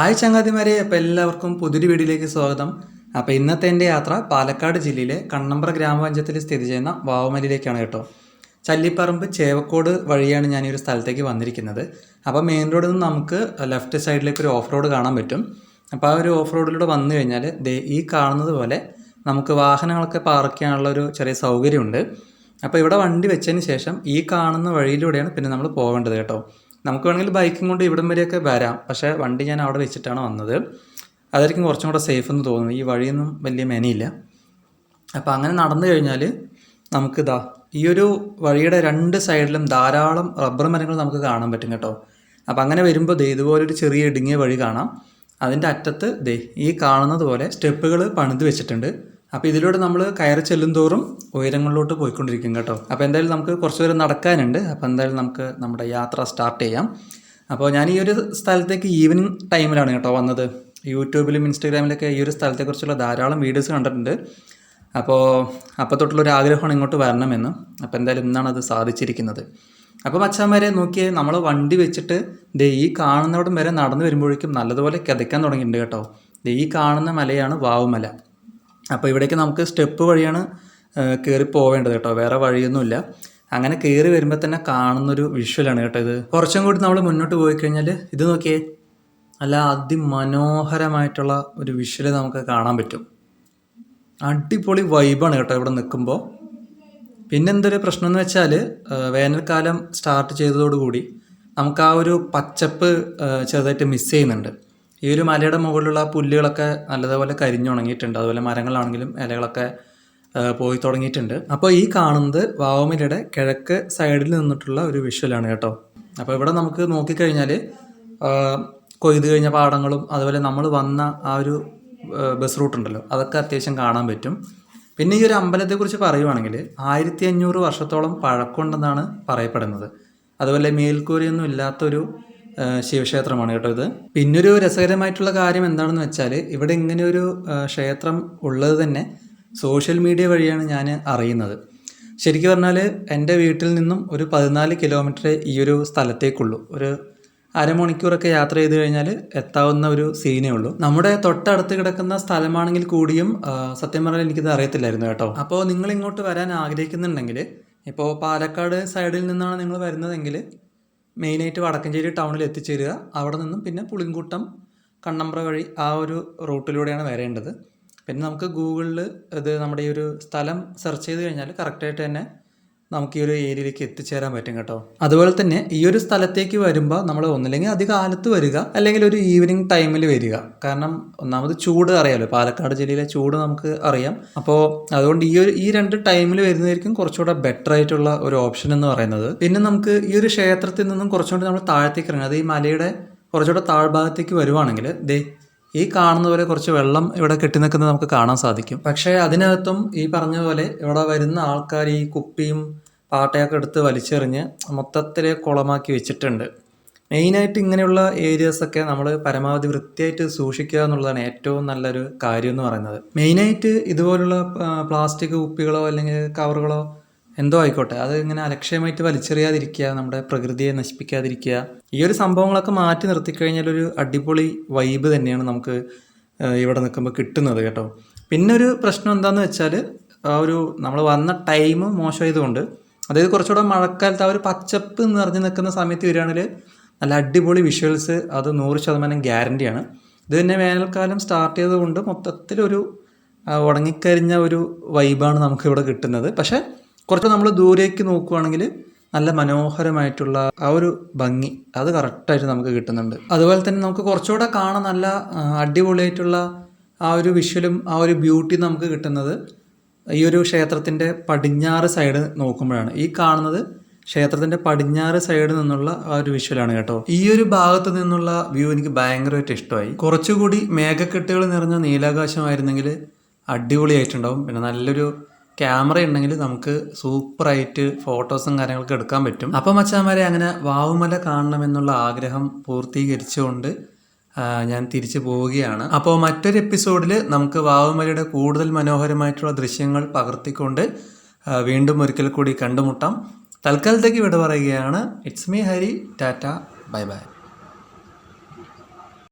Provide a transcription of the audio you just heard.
Hi ചങ്ങാതിമാരെ അപ്പോൾ എല്ലാവർക്കും പുതിയൊരു വീഡിയോയിലേക്ക് സ്വാഗതം. അപ്പോൾ ഇന്നത്തെ എന്റെ യാത്ര പാലക്കാട് ജില്ലയിലെ കണ്ണമ്പ്ര ഗ്രാമപഞ്ചായത്തിൽ സ്ഥിതി ചെയ്യുന്ന വാവുമലിയിലേക്കാണ് കേട്ടോ. ചല്ലിപ്പറമ്പ് ചേവക്കോട് വഴിയാണ് ഞാൻ ഈ ഒരു സ്ഥലത്തേക്ക് വന്നിരിക്കുന്നത്. അപ്പോൾ മെയിൻ റോഡിൽ നിന്ന് നമുക്ക് ലെഫ്റ്റ് സൈഡിലേക്ക് ഒരു ഓഫ് റോഡ് കാണാൻ പറ്റും. അപ്പോൾ ആ ഒരു ഓഫ് റോഡിലൂടെ വന്നു കഴിഞ്ഞാൽ ദേ ഈ കാണുന്നത് പോലെ നമുക്ക് വാഹനങ്ങളൊക്കെ പാർക്ക് ചെയ്യാനുള്ള ഒരു ചെറിയ സൗകര്യമുണ്ട്. അപ്പോൾ ഇവിടെ വണ്ടി വെച്ചതിന് ശേഷം ഈ കാണുന്ന വഴിയിലൂടെയാണ് പിന്നെ നമ്മൾ പോകേണ്ടത് കേട്ടോ. നമുക്ക് വേണമെങ്കിൽ ബൈക്കും കൊണ്ട് ഇവിടം വരെയൊക്കെ വരാം. പക്ഷേ വണ്ടി ഞാൻ അവിടെ വെച്ചിട്ടാണ് വന്നത്. അതായിരിക്കും കുറച്ചും കൂടെ സേഫ് എന്ന് തോന്നുന്നു ഈ വഴിയൊന്നും വലിയ മെനയില്ല. അപ്പോൾ അങ്ങനെ നടന്നു കഴിഞ്ഞാൽ നമുക്കിതാ ഈ ഒരു വഴിയുടെ രണ്ട് സൈഡിലും ധാരാളം റബ്ബർ മരങ്ങൾ നമുക്ക് കാണാൻ പറ്റും കേട്ടോ. അപ്പോൾ അങ്ങനെ വരുമ്പോൾ ദേ ഇതുപോലൊരു ചെറിയ ഇടുങ്ങിയ വഴി കാണാം. അതിന്റെ അറ്റത്ത് ദേ ഈ കാണുന്നത് പോലെ സ്റ്റെപ്പുകൾ പണിത് വെച്ചിട്ടുണ്ട്. അപ്പോൾ ഇതിലൂടെ നമ്മൾ കയറി ചെല്ലും തോറും ഉയരങ്ങളിലോട്ട് പോയിക്കൊണ്ടിരിക്കും കേട്ടോ. അപ്പോൾ എന്തായാലും നമുക്ക് കുറച്ച് ദൂരം നടക്കാനുണ്ട്. അപ്പോൾ എന്തായാലും നമുക്ക് നമ്മുടെ യാത്ര സ്റ്റാർട്ട് ചെയ്യാം. അപ്പോൾ ഞാൻ ഈ ഒരു സ്ഥലത്തേക്ക് ഈവനിങ് ടൈമിലാണ് കേട്ടോ വന്നത്. യൂട്യൂബിലും ഇൻസ്റ്റാഗ്രാമിലൊക്കെ ഈ ഒരു സ്ഥലത്തെക്കുറിച്ചുള്ള ധാരാളം വീഡിയോസ് കണ്ടിട്ടുണ്ട്. അപ്പോൾ അപ്പോൾ തൊട്ടുള്ളൊരു ആഗ്രഹമാണ് ഇങ്ങോട്ട് വരണമെന്ന്. അപ്പോൾ എന്തായാലും ഇന്നാണ് അത് സാധിച്ചിരിക്കുന്നത്. അപ്പോൾ മച്ചാന്മാരെ നോക്കിയേ നമ്മൾ വണ്ടി വെച്ചിട്ട് ദേ ഈ കാണുന്നവിടം വരെ നടന്നു വരുമ്പോഴേക്കും നല്ലതുപോലെ കിതയ്ക്കാൻ തുടങ്ങിയിട്ടുണ്ട് കേട്ടോ. ദേ ഈ കാണുന്ന മലയാണ് വാവുമല. അപ്പോൾ ഇവിടേക്ക് നമുക്ക് സ്റ്റെപ്പ് വഴിയാണ് കയറി പോവേണ്ടത് കേട്ടോ. വേറെ വഴിയൊന്നുമില്ല. അങ്ങനെ കയറി വരുമ്പോൾ തന്നെ കാണുന്നൊരു വിഷ്വലാണ് കേട്ടോ ഇത്. കുറച്ചും കൂടി നമ്മൾ മുന്നോട്ട് പോയി കഴിഞ്ഞാൽ ഇത് നോക്കിയേ. അല്ല അതിമനോഹരമായിട്ടുള്ള ഒരു വിഷ്വൽ നമുക്ക് കാണാൻ പറ്റും. അടിപൊളി വൈബാണ് കേട്ടോ ഇവിടെ നിൽക്കുമ്പോൾ പിന്നെന്തൊരു പ്രശ്നം എന്ന് വെച്ചാൽ വേനൽക്കാലം സ്റ്റാർട്ട് ചെയ്തതോടുകൂടി നമുക്ക് ആ ഒരു പച്ചപ്പ് ചെറുതായിട്ട് മിസ് ചെയ്യുന്നുണ്ട്. ഈ ഒരു മലയുടെ മുകളിലുള്ള പുല്ലുകളൊക്കെ നല്ലതുപോലെ കരിഞ്ഞുണങ്ങിയിട്ടുണ്ട്. അതുപോലെ മരങ്ങളാണെങ്കിലും ഇലകളൊക്കെ പോയി തുടങ്ങിയിട്ടുണ്ട്. അപ്പോൾ ഈ കാണുന്നത് വാവുമലയുടെ കിഴക്ക് സൈഡിൽ നിന്നിട്ടുള്ള ഒരു വിഷ്വലാണ് കേട്ടോ. അപ്പോൾ ഇവിടെ നമുക്ക് നോക്കിക്കഴിഞ്ഞാൽ കൊയ്തു കഴിഞ്ഞ പാടങ്ങളും അതുപോലെ നമ്മൾ വന്ന ആ ഒരു ബസ് റൂട്ട് ഉണ്ടല്ലോ. അതൊക്കെ അത്യാവശ്യം കാണാൻ പറ്റും. പിന്നെ ഈ ഒരു അമ്പലത്തെക്കുറിച്ച് പറയുവാണെങ്കിൽ ആയിരത്തി അഞ്ഞൂറ് വർഷത്തോളം പഴക്കമുണ്ടെന്നാണ് പറയപ്പെടുന്നത്. അതുപോലെ മേൽക്കൂരയൊന്നും ഇല്ലാത്തൊരു ശിവക്ഷേത്രമാണ് കേട്ടോ ഇത്. പിന്നൊരു രസകരമായിട്ടുള്ള കാര്യം എന്താണെന്ന് വെച്ചാൽ ഇവിടെ ഇങ്ങനെ ഒരു ക്ഷേത്രം ഉള്ളത് തന്നെ സോഷ്യൽ മീഡിയ വഴിയാണ് ഞാൻ അറിയുന്നത്. ശരിക്കും പറഞ്ഞാൽ എന്റെ വീട്ടിൽ നിന്നും ഒരു പതിനാല് കിലോമീറ്റർ ഈ ഒരു സ്ഥലത്തേക്കുള്ളൂ. ഒരു അരമണിക്കൂറൊക്കെ യാത്ര ചെയ്ത് കഴിഞ്ഞാൽ എത്താവുന്ന ഒരു സീനേ ഉള്ളൂ. നമ്മുടെ തൊട്ടടുത്ത് കിടക്കുന്ന സ്ഥലമാണെങ്കിൽ കൂടിയും സത്യം പറഞ്ഞാൽ എനിക്കിത് അറിയത്തില്ലായിരുന്നു കേട്ടോ. അപ്പോൾ നിങ്ങൾ ഇങ്ങോട്ട് വരാൻ ആഗ്രഹിക്കുന്നുണ്ടെങ്കിൽ ഇപ്പോൾ പാലക്കാട് സൈഡിൽ നിന്നാണ് നിങ്ങൾ വരുന്നതെങ്കിൽ മെയിനായിട്ട് വടക്കഞ്ചേരി ടൗണിൽ എത്തിച്ചേരുക. അവിടെ നിന്നും പിന്നെ പുളിങ്കൂട്ടം കണ്ണമ്പ്ര വഴി ആ ഒരു റൂട്ടിലൂടെയാണ് വരേണ്ടത്. പിന്നെ നമുക്ക് ഗൂഗിളിൽ ഇത് നമ്മുടെ ഈ ഒരു സ്ഥലം സെർച്ച് ചെയ്ത് കഴിഞ്ഞാൽ കറക്റ്റായിട്ട് തന്നെ നമുക്ക് ഈ ഒരു ഏരിയയിലേക്ക് എത്തിച്ചേരാൻ പറ്റും കേട്ടോ. അതുപോലെ തന്നെ ഈ ഒരു സ്ഥലത്തേക്ക് വരുമ്പോൾ നമ്മൾ ഒന്നില്ലെങ്കിൽ അധികാലത്ത് വരിക അല്ലെങ്കിൽ ഒരു ഈവനിങ് ടൈമിൽ വരിക. കാരണം ഒന്നാമത് ചൂട് അറിയാമല്ലോ പാലക്കാട് ജില്ലയിലെ ചൂട് നമുക്ക് അറിയാം. അപ്പോൾ അതുകൊണ്ട് ഈ ഒരു ഈ രണ്ട് ടൈമിൽ വരുന്നതായിരിക്കും കുറച്ചുകൂടെ ബെറ്റർ ആയിട്ടുള്ള ഒരു ഓപ്ഷൻ എന്ന് പറയുന്നത്. പിന്നെ നമുക്ക് ഈ ഒരു ക്ഷേത്രത്തിൽ നിന്നും കുറച്ചുകൂടി നമ്മൾ താഴത്തേക്ക് ഇറങ്ങുക. അത് ഈ മലയുടെ കുറച്ചുകൂടെ താഴ്ഭാഗത്തേക്ക് വരുവാണെങ്കിൽ ദേ ഈ കാണുന്ന പോലെ കുറച്ച് വെള്ളം ഇവിടെ കെട്ടി നിൽക്കുന്നത് നമുക്ക് കാണാൻ സാധിക്കും. പക്ഷേ അതിനകത്തും ഈ പറഞ്ഞ പോലെ ഇവിടെ വരുന്ന ആൾക്കാർ ഈ കുപ്പിയും പാട്ടയൊക്കെ എടുത്ത് വലിച്ചെറിഞ്ഞ് മൊത്തത്തിൽ കുളമാക്കി വെച്ചിട്ടുണ്ട്. മെയിനായിട്ട് ഇങ്ങനെയുള്ള ഏരിയാസൊക്കെ നമ്മൾ പരമാവധി വൃത്തിയായിട്ട് സൂക്ഷിക്കുക എന്നുള്ളതാണ് ഏറ്റവും നല്ലൊരു കാര്യം എന്ന് പറയുന്നത്. മെയിനായിട്ട് ഇതുപോലുള്ള പ്ലാസ്റ്റിക് കുപ്പികളോ അല്ലെങ്കിൽ കവറുകളോ എന്തോ ആയിക്കോട്ടെ അത് ഇങ്ങനെ അലക്ഷ്യമായിട്ട് വലിച്ചെറിയാതിരിക്കുക നമ്മുടെ പ്രകൃതിയെ നശിപ്പിക്കാതിരിക്കുക ഈ ഒരു സംഭവങ്ങളൊക്കെ മാറ്റി നിർത്തിക്കഴിഞ്ഞാൽ ഒരു അടിപൊളി വൈബ് തന്നെയാണ് നമുക്ക് ഇവിടെ നിൽക്കുമ്പോൾ കിട്ടുന്നത് കേട്ടോ. പിന്നെ ഒരു പ്രശ്നം എന്താണെന്ന് വെച്ചാൽ ആ ഒരു നമ്മൾ വന്ന ടൈം മോശമായതുകൊണ്ട് അതായത് കുറച്ചുകൂടെ മഴക്കാലത്ത് ആ ഒരു പച്ചപ്പ് നിറഞ്ഞു നിൽക്കുന്ന സമയത്ത് വരികയാണെങ്കിൽ നല്ല അടിപൊളി വിഷ്വൽസ് അത് നൂറ് ശതമാനം ഗ്യാരന്റിയാണ് ഇത് തന്നെ വേനൽക്കാലം സ്റ്റാർട്ട് ചെയ്തതുകൊണ്ട് മൊത്തത്തിലൊരു ഉടങ്ങിക്കരിഞ്ഞ ഒരു വൈബാണ് നമുക്കിവിടെ കിട്ടുന്നത്. പക്ഷേ കുറച്ച് നമ്മൾ ദൂരേക്ക് നോക്കുവാണെങ്കിൽ നല്ല മനോഹരമായിട്ടുള്ള ആ ഒരു ഭംഗി അത് കറക്റ്റായിട്ട് നമുക്ക് കിട്ടുന്നുണ്ട്. അതുപോലെ തന്നെ നമുക്ക് കുറച്ചുകൂടെ കാണാൻ നല്ല അടിപൊളിയായിട്ടുള്ള ആ ഒരു വിഷ്വലും ആ ഒരു ബ്യൂട്ടി നമുക്ക് കിട്ടുന്നത് ഈ ഒരു ക്ഷേത്രത്തിന്റെ പടിഞ്ഞാറ് സൈഡ് നോക്കുമ്പോഴാണ്. ഈ കാണുന്നത് ക്ഷേത്രത്തിന്റെ പടിഞ്ഞാറ് സൈഡിൽ നിന്നുള്ള ആ ഒരു വിഷ്വലാണ് കേട്ടോ. ഈ ഒരു ഭാഗത്ത് നിന്നുള്ള വ്യൂ എനിക്ക് ഭയങ്കരമായിട്ട് ഇഷ്ടമായി. കുറച്ചുകൂടി മേഘക്കെട്ടുകൾ നിറഞ്ഞ നീലാകാശമായിരുന്നെങ്കിൽ അടിപൊളിയായിട്ടുണ്ടാവും. പിന്നെ നല്ലൊരു ക്യാമറ ഉണ്ടെങ്കിൽ നമുക്ക് സൂപ്പറായിട്ട് ഫോട്ടോസും കാര്യങ്ങളൊക്കെ എടുക്കാൻ പറ്റും. അപ്പം മച്ചാന്മാരെ അങ്ങനെ വാവുമല കാണണമെന്നുള്ള ആഗ്രഹം പൂർത്തീകരിച്ചുകൊണ്ട് ഞാൻ തിരിച്ചു പോവുകയാണ്. അപ്പോൾ മറ്റൊരു എപ്പിസോഡിൽ നമുക്ക് വാവുമലയുടെ കൂടുതൽ മനോഹരമായിട്ടുള്ള ദൃശ്യങ്ങൾ പകർത്തിക്കൊണ്ട് വീണ്ടും ഒരിക്കൽ കൂടി കണ്ടുമുട്ടാം. തൽക്കാലത്തേക്ക് വിട പറയുകയാണ്. It's me Hari tata bye bye